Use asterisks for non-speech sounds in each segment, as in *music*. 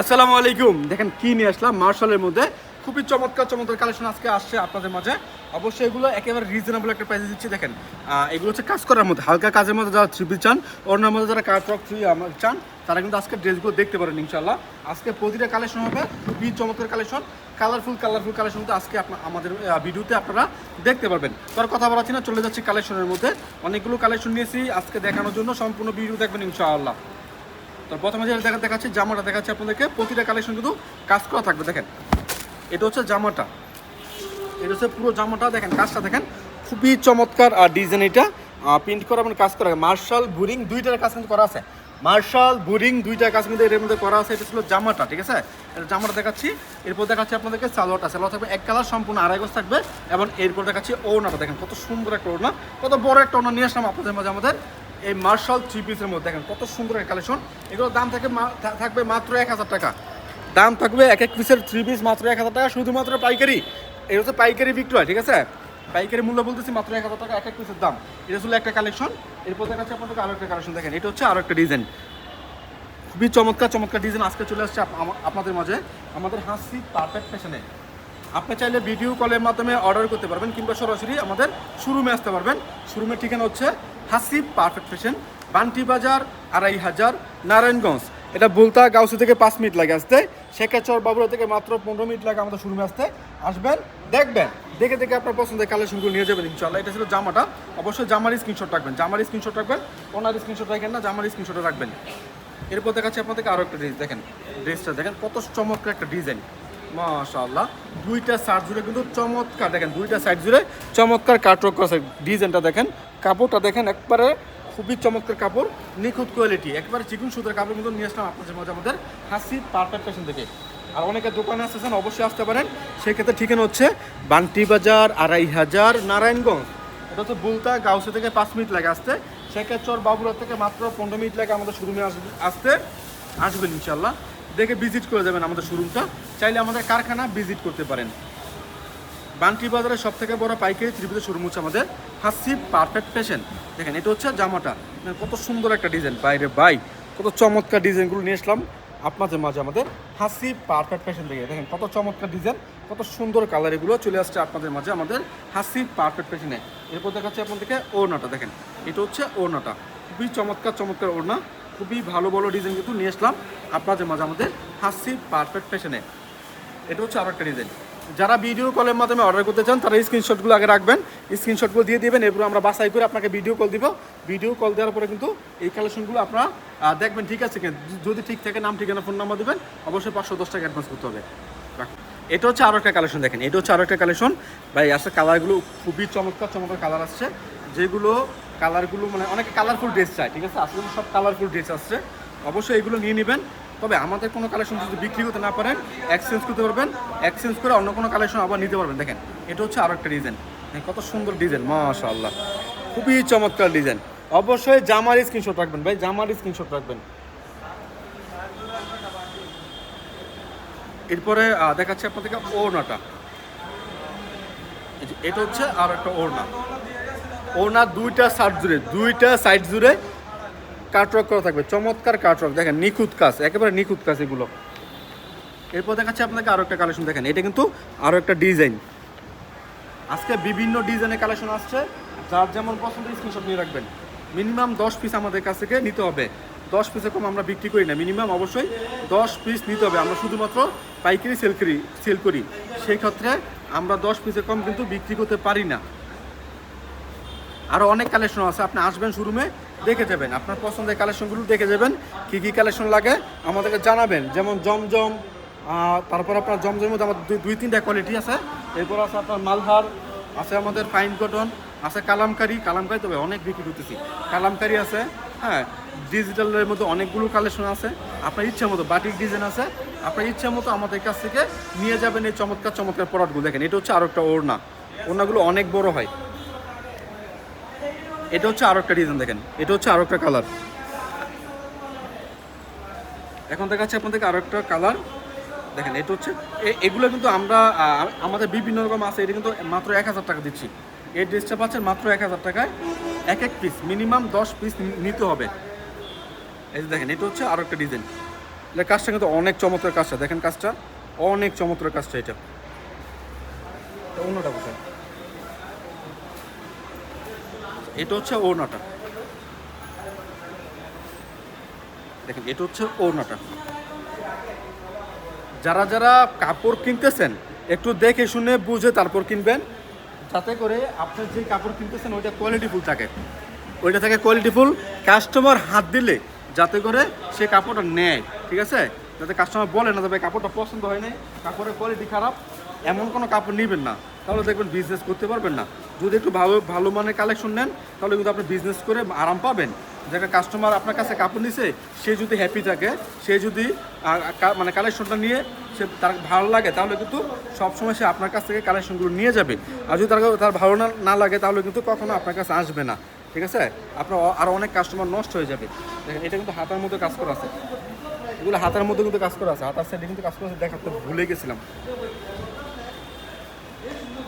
আসসালামু আলাইকুম। দেখেন কি নিয়ে আসলাম? মার্শালের মধ্যে খুবই চমৎকার চমৎকার কালেকশন আজকে আসছে আপনাদের মাঝে। অবশ্যই এগুলো একেবারে রিজনেবল একটা প্রাইসে দিচ্ছি। দেখেন এগুলো হচ্ছে কাজ করার মধ্যে, হালকা কাজের মধ্যে যারা থ্রি চান অন্যের মধ্যে যারা কাজ টক থ্রি চান, তারা কিন্তু আজকে ড্রেসগুলো দেখতে পারেন ইনশাল্লাহ আজকে প্রতিটা কালেকশন হবে খুবই চমৎকার কালেকশন কালারফুল কালারফুল কালেকশন কিন্তু আজকে আমাদের ভিডিওতে আপনারা দেখতে পারবেন। তো আর কথা বলাচ্ছি না, চলে যাচ্ছি কালেকশনের মধ্যে। অনেকগুলো কালেকশন নিয়েছি, আজকে দেখানোর জন্য সম্পূর্ণ ভিডিও দেখবেন ইনশাআল্লাহ। তো প্রথমে যেটা দেখা দেখাচ্ছি, জামাটা দেখাচ্ছি আপনাদেরকে। প্রতিটা কালেকশন কিন্তু কাজ করা থাকবে, দেখেন। এটা হচ্ছে জামাটা। এটা হচ্ছে পুরো জামাটা, দেখেন, কাজটা দেখেন। খুবই চমৎকার আর ডিজাইন এটা। প্রিন্ট করা মানে কাজ করা। মার্শাল বুরিং দুইটার কাজ কিন্তু করা আছে। মার্শাল বুরিং দুইটা কাজ কিন্তু এর মধ্যে করা আছে। এটা ছিল জামাটা, ঠিক আছে? এটা জামাটা দেখাচ্ছি। এরপর দেখাচ্ছি আপনাদেরকে সালোয়ারটা। সালোয়ার থাকবে, এক কালার সম্পূর্ণ আড়াই গজ থাকবে। এবং এরপর দেখাচ্ছি ওড়নাটা। দেখেন, কত সুন্দর একটা ওড়না। কত বড় একটা ওড়না। নিয়ে আসলাম আপনাদের মাঝে আমাদের। এই মার্শাল থ্রি পিসের মধ্যে, দেখেন কত সুন্দর একটা কালেকশন এগুলোর দাম থাকে থাকবে মাত্র এক হাজার টাকা। দাম থাকবে এক এক পিসের থ্রি পিস মাত্র এক হাজার টাকা, শুধুমাত্র পাইকারি। এটা হচ্ছে পাইকারি বিক্রয় ঠিক আছে? পাইকারি মূল্য বলতেছি মাত্র এক হাজার টাকা, এক এক পিসের দাম। এটা ছিল একটা কালেকশন এরপর দেখাচ্ছে আপনাদের আরও একটা কালেকশন দেখেন, এটা হচ্ছে আরও একটা ডিজাইন খুবই চমৎকার চমৎকার ডিজাইন আজকে চলে আসছে আপনাদের মাঝে। আমাদের হাসি পারফেক্ট ফ্যাশনে আপনি চাইলে ভিডিও কলের মাধ্যমে অর্ডার করতে পারবেন কিংবা সরাসরি আমাদের শোরুমে আসতে পারবেন। শোরুমের ঠিকানা হচ্ছে হাসিব পারফেক্ট ফ্যাশন বান্টি বাজার, আড়াই হাজার, নারায়ণগঞ্জ। এটা বলতা গাউসি থেকে পাঁচ মিনিট লাগে আসতে। শেখাচর বাবুরা থেকে মাত্র পনেরো মিনিট লাগে আমাদের শোরুমে আসতে। আসবেন, দেখবেন, দেখে দেখে আপনার পছন্দের কালেকশনগুলো নিয়ে যাবেন ইনশাল্লাহ এটা ছিল জামাটা। অবশ্যই জামার স্ক্রিনশট রাখবেন। জামার স্ক্রিনশট রাখবেন, ওনার স্ক্রিনশট রাখেন না, জামার স্ক্রিনশট রাখবেন। এরপর দেখাচ্ছি আপনাদেরকে আরও একটা ড্রেস দেখেন ড্রেসটা দেখেন, কত চমৎকার একটা ডিজাইন মাশাআল্লাহ। দুইটা সাইড জুড়ে কিন্তু চমৎকার দেখেন, দুইটা সাইড জুড়ে চমৎকার কাটওয়ার্ক করা ডিজাইনটা দেখেন, কাপড়টা দেখেন একবারে খুবই চমৎকার কাপড়, নিখুঁত কোয়ালিটি। একবারে চিকুন সুতার কাপড় কিন্তু নিয়ে আসলাম আপনাদের মাঝে আমাদের হাসি পারফেক্ট ফ্যাশন থেকে। আর অনেকে দোকানে আসতেছেন অবশ্যই আসতে পারেন। সেক্ষেত্রে ঠিকানা হচ্ছে বান্টি বাজার, আড়াই হাজার, নারায়ণগঞ্জ। এটা হচ্ছে বুলতা, গাউসে থেকে পাঁচ মিনিট লাগে আসতে। শেখাচর বাবুরা থেকে মাত্র পনেরো মিনিট লাগে আমাদের শোরুমে আসবে আসতে। আসবেন ইনশাল্লাহ দেখে ভিজিট করে যাবেন আমাদের শোরুমটা চাইলে আমাদের কারখানা ভিজিট করতে পারেন। বান্টি বাজারের সব থেকে বড় পাইকারি ত্রিপুরা শোরুম হচ্ছে আমাদের হাসি পারফেক্ট ফ্যাশন দেখেন, এটা হচ্ছে জামাটা। কত সুন্দর একটা ডিজাইন বাইরে বাই, কত চমৎকার ডিজাইনগুলো নিয়ে আসলাম। আপনাদের মাঝে আমাদের হাসি পারফেক্ট ফ্যাশন থেকে দেখেন, কত চমৎকার ডিজাইন কত সুন্দর কালার এগুলো চলে আসছে আপনাদের মাঝে আমাদের হাসি পারফেক্ট ফ্যাশনে এরপর দেখাচ্ছে আপনাদেরকে ওড়নাটা। দেখেন, এটা হচ্ছে ওড়নাটা। খুবই চমৎকার চমৎকার ওড়না। খুবই ভালো ভালো ডিজাইন কিন্তু নিয়ে আসলাম। আপনাদের মাঝে আমাদের হাসিব পারফেক্ট ফ্যাশনে এটা হচ্ছে আরও একটা ডিজাইন যারা ভিডিও কলের মাধ্যমে অর্ডার করতে চান, তারা স্ক্রিনশটগুলো আগে রাখবেন। স্ক্রিনশটগুলো দিয়ে দেবেন, এরপর আমরা বাছাই করে আপনাকে ভিডিও কল দিব। ভিডিও কল দেওয়ার পরে কিন্তু এই কালেকশনগুলো আপনারা দেখবেন, ঠিক আছে যদি ঠিক থাকে নাম, ঠিকানা ফোন নাম্বার দেবেন, অবশ্যই পাঁচশো দশ টাকা অ্যাডভান্স করতে হবে। এটা হচ্ছে আরও একটা কালেকশন দেখেন। এটা হচ্ছে আরও একটা কালেকশন ভাই আসলে কালারগুলো খুবই চমৎকার চমৎকার কালার আসছে। যেগুলো কালারগুলো মানে অনেক কালারফুল ড্রেস চাই ঠিক আছে? আসলে সব কালারফুল ড্রেস আসছে। অবশ্যই এগুলো নিয়ে নেবেন। তবে আমাদের কোনো কালেকশন যদি বিক্রি করতে না পারেন এক্সচেঞ্জ করতে পারবেন। এক্সচেঞ্জ করে অন্য কোনো কালেকশন আবার নিতে পারবেন। দেখেন, এটা হচ্ছে আরও একটা ডিজাইন কত সুন্দর ডিজাইন মাশাআল্লাহ। খুবই চমৎকার ডিজাইন অবশ্যই জামার স্ক্রিনশট রাখবেন ভাই, জামার স্ক্রিনশট রাখবেন। এরপরে দেখাচ্ছি আপনাদেরকে ওড়নাটা। এটা হচ্ছে আর একটা ওড়না। ওড়না দুইটা সাইড জুড়ে, দুইটা সাইড জুড়ে কাটওয়ার্ক করা থাকবে। চমৎকার কাটওয়ার্ক দেখেন নিখুঁত কাজ, একেবারে নিখুঁত কাজ এগুলো। এরপর দেখাচ্ছি আপনাকে আরও একটা কালেকশন দেখেন, এটা কিন্তু আরও একটা ডিজাইন আজকে বিভিন্ন ডিজাইনের কালেকশন আসছে, যার যেমন পছন্দ স্ক্রিনশট নিয়ে রাখবেন। মিনিমাম দশ পিস আমাদের কাছ থেকে নিতে হবে। দশ পিসে কম আমরা বিক্রি করি না মিনিমাম অবশ্যই দশ পিস নিতে হবে। আমরা শুধুমাত্র পাইকারি সেল করি সেল করি। সেই ক্ষেত্রে আমরা দশ পিসে কম কিন্তু বিক্রি করতে পারি না। আরও অনেক কালেকশন আছে, আপনি আসবেন শোরুমে দেখে যাবেন। আপনার পছন্দের কালেকশনগুলো দেখে যাবেন, কী কী কালেকশন লাগে, আমাদেরকে জানাবেন। যেমন জমজম তারপর আপনার জমজমের মধ্যে আমাদের দুই- তিনটা কোয়ালিটি আছে। এরপর আছে আপনার মালহার, আছে আমাদের ফাইন কটন আছে কালামকারি। কালামকারি তবে অনেক বিক্রি করতেছি। কালামকারি আছে হ্যাঁ ডিজিটালের মধ্যে অনেকগুলো কালেকশন আছে। আপনার ইচ্ছা মতো বাটিক ডিজাইন আছে। আপনার ইচ্ছা মতো আমাদের কাছ থেকে নিয়ে যাবেন এই চমৎকার চমৎকার প্রোডাক্টগুলো দেখেন, এটা হচ্ছে আরও একটা ওড়না। ওড়নাগুলো অনেক বড় হয়। এটা হচ্ছে আরও একটা ডিজাইন দেখেন। এটা হচ্ছে আরও একটা কালার এখন দেখাচ্ছি আপনাদেরকে আরও একটা কালার দেখেন, এটা হচ্ছে এগুলো কিন্তু আমরা আমাদের বিভিন্ন রকম আছে, এটা কিন্তু মাত্র এক হাজার টাকা দিচ্ছি। এই ড্রেসটা পাচ্ছেন মাত্র এক হাজার টাকায়। এক এক পিস মিনিমাম দশ পিস নিতে হবে। এই যে দেখেন, এটা হচ্ছে আরও একটা ডিজাইন এটা কাজটা কিন্তু অনেক চমৎকার কাজটা। দেখেন কাজটা, অনেক চমৎকার কাজটা এটা অন্যটা কোথায়? এটা হচ্ছে ওড়নাটা। দেখেন, এটা হচ্ছে ওড়নাটা। যারা যারা কাপড় কিনতেছেন, একটু দেখে শুনে বুঝে তারপর কিনবেন, যাতে করে আপনার যে কাপড় কিনতেছেন, ওইটা কোয়ালিটিফুল থাকে। ওইটা থাকে কোয়ালিটিফুল কাস্টমার হাত দিলে যাতে করে সে কাপড়টা নেয়, ঠিক আছে? যাতে কাস্টমার বলে না তবে কাপড়টা পছন্দ হয় কাপড়ের কোয়ালিটি খারাপ, এমন কোনো কাপড় নেবেন না। তাহলে দেখবেন বিজনেস করতে পারবেন না। যদি একটু ভালো ভালো মানের কালেকশন নেন, তাহলে কিন্তু আপনি বিজনেস করে আরাম পাবেন। যাকে কাস্টমার আপনার কাছে কাপড় নিছে, সে যদি হ্যাপি থাকে, সে যদি মানে কালেকশনটা নিয়ে সে তার ভালো লাগে, তাহলে কিন্তু সবসময় সে আপনার কাছ থেকে কালেকশনগুলো নিয়ে যাবে। আর যদি তার তার ভালো না না লাগে, তাহলে কিন্তু কখনো আপনার কাছে আসবে না। ঠিক আছে? আপনার আরও অনেক কাস্টমার নষ্ট হয়ে যাবে। এটা কিন্তু হাতার মধ্যে কাজ করা আছে। এগুলো হাতার মধ্যে কিন্তু কাজ করা আছে। হাতার সাইডে কিন্তু কাজ করা আছে দেখাতে ভুলে গেছিলাম।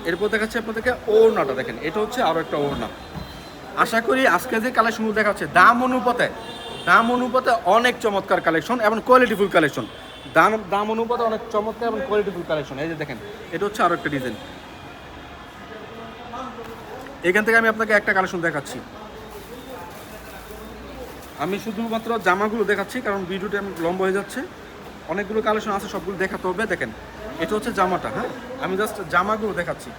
এরপর দেখাচ্ছে আপনাদেরকে ওড়নাটা দেখেন। এটা হচ্ছে আরও একটা ওড়না। আশা করি আজকে যে কালেকশনগুলো দেখা হচ্ছে দাম অনুপাতে দাম অনুপাতে অনেক চমৎকার কালেকশন এবং কোয়ালিটিফুল কালেকশন দাম দাম অনুপাতে অনেক চমৎকার এবং কোয়ালিটিফুল কালেকশন এই যে দেখেন, এটা হচ্ছে আরও একটা ডিজাইন এখান থেকে আমি আপনাকে একটা কালেকশন দেখাচ্ছি। আমি শুধুমাত্র জামাগুলো দেখাচ্ছি, কারণ ভিডিওটা লম্বা হয়ে যাচ্ছে। অনেকগুলো কালেকশন আছে, সবগুলো দেখাতে হবে। দেখেন এটা হচ্ছে জামাটা হ্যাঁ? আমি জাস্ট জামাগুলো দেখাচ্ছি।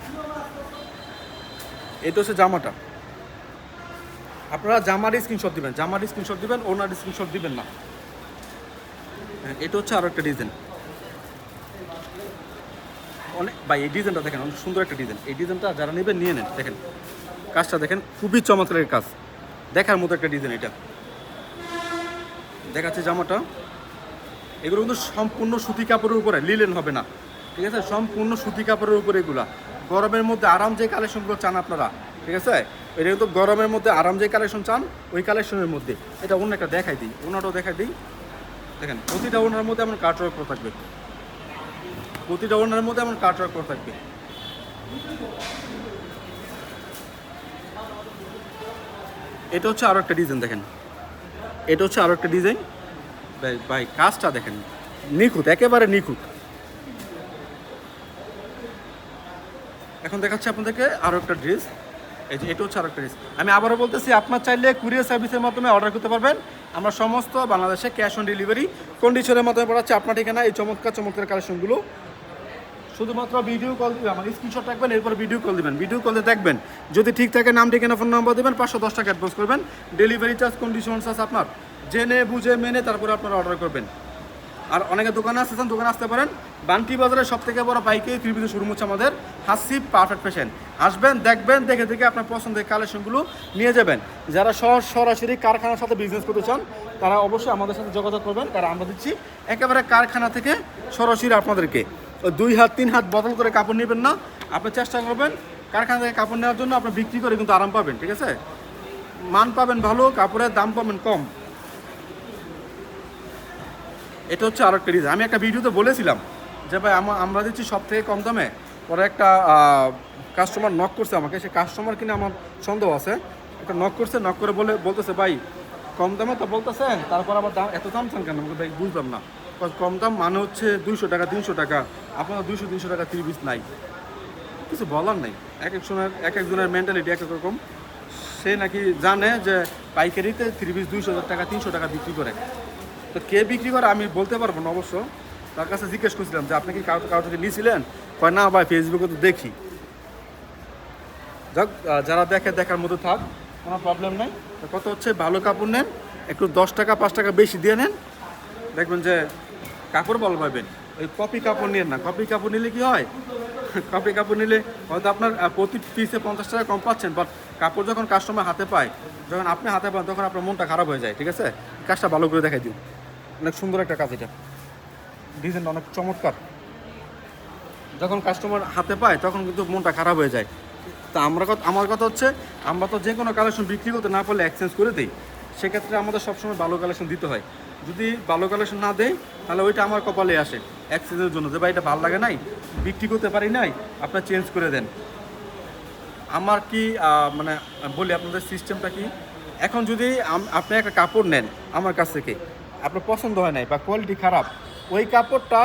এটা হচ্ছে জামাটা। আপনারা জামার স্ক্রিনশট দিবেন জামার স্ক্রিনশট দিবেন ওনার স্ক্রিনশট দিবেন না। হ্যাঁ, এটা হচ্ছে আরও একটা ডিজাইন অনেক ভাই এই ডিজাইনটা দেখেন অনেক সুন্দর একটা ডিজাইন এই ডিজাইনটা যারা নেবেন নিয়ে নেন। দেখেন কাজটা দেখেন খুবই চমৎকারের কাজ। দেখার মতো একটা ডিজাইন এটা। দেখাচ্ছে জামাটা। এগুলো কিন্তু সম্পূর্ণ সুতি কাপড়ের উপরে লিলেন হবে না। ঠিক আছে? সম্পূর্ণ সুতি কাপড়ের উপরে এগুলা। গরমের মধ্যে আরাম যে কালেকশনগুলো চান আপনারা, ঠিক আছে? এটা কিন্তু গরমের মধ্যে আরাম যে কালেকশন চান, ওই কালেকশনের মধ্যে। এটা অন্য একটা দেখাই দিই, অন্যটাও দেখাই দিই। দেখেন, প্রতিটা ওনার মধ্যে এমন কাটওয়ার্ক করে থাকবে। প্রতিটা ওনার মধ্যে এমন কাটওয়ার্ক করে থাকবে। এটা হচ্ছে আরও একটা ডিজাইন, দেখেন। এটা হচ্ছে আরও একটা ডিজাইন। ভাই, কাজটা দেখেন। নিখুঁত, একেবারে নিখুঁত। এখন দেখাচ্ছি আপনাদেরকে আরও একটা ড্রেস এই যে এটা হচ্ছে আরও একটা ড্রেস আমি আবারও বলতেছি, আপনার চাইলে কুরিয়ার সার্ভিসের মাধ্যমে অর্ডার করতে পারবেন। আমরা সমস্ত বাংলাদেশে ক্যাশ অন ডেলিভারি কন্ডিশনের মাধ্যমে পড়াচ্ছি। আপনার ঠিকানা, এই চমৎকার চমৎকার কালেকশনগুলো শুধুমাত্র ভিডিও কল দিবেন, আমার স্ক্রিনশট রাখবেন, এরপর ভিডিও কল দিবেন। ভিডিও কলে দেখবেন, যদি ঠিক থাকে নাম, ঠিকানা ফোন নাম্বার দেবেন, পাঁচশো দশ টাকা অ্যাডভান্স করবেন। ডেলিভারি চার্জ কন্ডিশনস আছে আপনার। জেনে, বুঝে, মেনে তারপরে আপনারা অর্ডার করবেন। আর অনেকে দোকানে আসতেছেন দোকানে আসতে পারেন। বান্টি বাজারে সব থেকে বড় পাইকারি থ্রি পিসের শোরুম হচ্ছে আমাদের হাসিব পারফেক্ট ফ্যাশন আসবেন, দেখবেন, দেখে দেখে আপনার পছন্দের কালেকশনগুলো নিয়ে যাবেন। যারা সরাসরি কারখানার সাথে বিজনেস করতে চান, তারা অবশ্যই আমাদের সাথে যোগাযোগ করবেন। কারণ আমরা দিচ্ছি একেবারে কারখানা থেকে সরাসরি আপনাদেরকে। দুই হাত, তিন হাত বদল করে কাপড় নেবেন না। আপনি চেষ্টা করবেন কারখানা থেকে কাপড় নেওয়ার জন্য আপনি বিক্রি করে কিন্তু আরাম পাবেন, ঠিক আছে? মান পাবেন ভালো, কাপড়ের দাম পাবেন কম। এটা হচ্ছে আরও একটা রিজন আমি একটা ভিডিওতে বলেছিলাম যে ভাই, আমা- আমরা দিচ্ছি সব থেকে কম দামে। পরে একটা কাস্টমার নক করছে আমাকে। সে কাস্টমার কিনে আমার সন্দেহ আছে। একটা নক করছে নক করে বলে বলতেছে, ভাই, কম দামে তো বলতেছেন, তারপর আবার দাম এত দাম চান কেন? ভাই, বুঝলাম না। কম দাম মানে হচ্ছে দুইশো টাকা, তিনশো টাকা। আপনার দুইশো, তিনশো টাকা থ্রি পিস নাই। কিছু বলার নেই। এক একজনের এক একজনের মেন্টালিটি এক এক রকম। সে নাকি জানে যে পাইকারিতে থ্রি পিস দুইশো টাকা, তিনশো টাকা বিক্রি করে। তো কে বিক্রি করে আমি বলতে পারব না অবশ্য। তার কাছে জিজ্ঞেস করছিলাম যে আপনি কি কারও কারও থেকে নিয়েছিলেন? কয়, না ভাই ফেসবুকে তো দেখি। যাক যারা দেখে, দেখার মতো থাক, কোনো প্রবলেম নেই। কত হচ্ছে? ভালো কাপড় নেন, একটু দশ টাকা, পাঁচ টাকা বেশি দিয়ে নেন। দেখবেন যে কাপড় ভালো পাবেন। ওই কপি কাপড় নিয়ে না। কপি কাপড় নিলে কি হয়? *laughs* কপি কাপড় নিলে হয়তো আপনার প্রতি পিসে পঞ্চাশ টাকা কম পাচ্ছেন বাট কাপড় যখন কাস্টমার হাতে পায়, যখন আপনি হাতে পান, তখন আপনার মনটা খারাপ হয়ে যায়, ঠিক আছে? কাজটা ভালো করে দেখাই দিন অনেক সুন্দর একটা কাজ এটা। ডিজাইনটা অনেক চমৎকার। যখন কাস্টমার হাতে পায়, তখন কিন্তু মনটা খারাপ হয়ে যায়। তা আমরা আমার কথা হচ্ছে, আমরা তো যে কোনো কালেকশন বিক্রি করতে না পারলে এক্সচেঞ্জ করে দিই। সেক্ষেত্রে আমাদের সবসময় ভালো কালেকশন দিতে হয়। যদি ভালো কালেকশন না দেয় তাহলে ওইটা আমার কপালে আসে এক্সচেঞ্জের জন্য যে, ভাই, এটা ভালো লাগে নাই, বিক্রি করতে পারি নাই, আপনার চেঞ্জ করে দেন। আমার কি মানে বলি আপনাদের সিস্টেমটা কি? এখন যদি আপনি একটা কাপড় নেন আমার কাছ থেকে আপনার পছন্দ হয় নাই বা কোয়ালিটি খারাপ, ওই কাপড়টা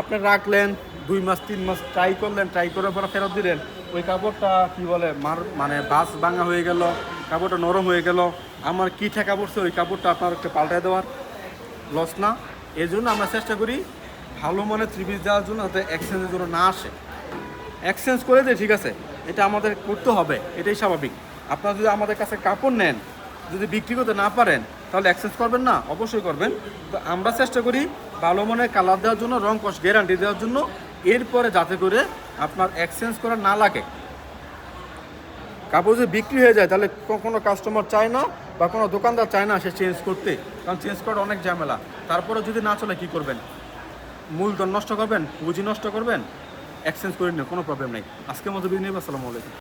আপনি রাখলেন দুই মাস, তিন মাস ট্রাই করলেন ট্রাই করার পরে ফেরত দিলেন, ওই কাপড়টা কি বলে, মার মানে বাস ভাঙা হয়ে গেল, কাপড়টা নরম হয়ে গেল, আমার কী ঠেকা পড়ছে ওই কাপড়টা আপনার একটা পাল্টায় দেওয়ার লস না। এই জন্য আমরা চেষ্টা করি ভালো থ্রি পিস দেওয়ার জন্য যাতে এক্সচেঞ্জের জন্য না আসে। এক্সচেঞ্জ করে দিয়ে ঠিক আছে? এটা আমাদের করতে হবে, এটাই স্বাভাবিক। আপনারা যদি আমাদের কাছে কাপড় নেন, যদি বিক্রি করতে না পারেন তাহলে এক্সচেঞ্জ করবেন না? অবশ্যই করবেন। তো আমরা চেষ্টা করি ভালো মানের কালার দেওয়ার জন্য, রং কস গ্যারান্টি দেওয়ার জন্য। এরপরে যাতে করে আপনার এক্সচেঞ্জ করা না লাগে। কাপড় যদি বিক্রি হয়ে যায়, তাহলে কোনো কাস্টমার চায় না বা কোনো দোকানদার চায় না সে চেঞ্জ করতে। কারণ চেঞ্জ করা অনেক ঝামেলা। তারপরে যদি না চলে, কি করবেন? মূলধন নষ্ট করবেন, পুঁজি নষ্ট করবেন এক্সচেঞ্জ করে নিন, কোনো প্রবলেম নেই। আজকের মতো বিদিন আসসালামু আলাইকুম।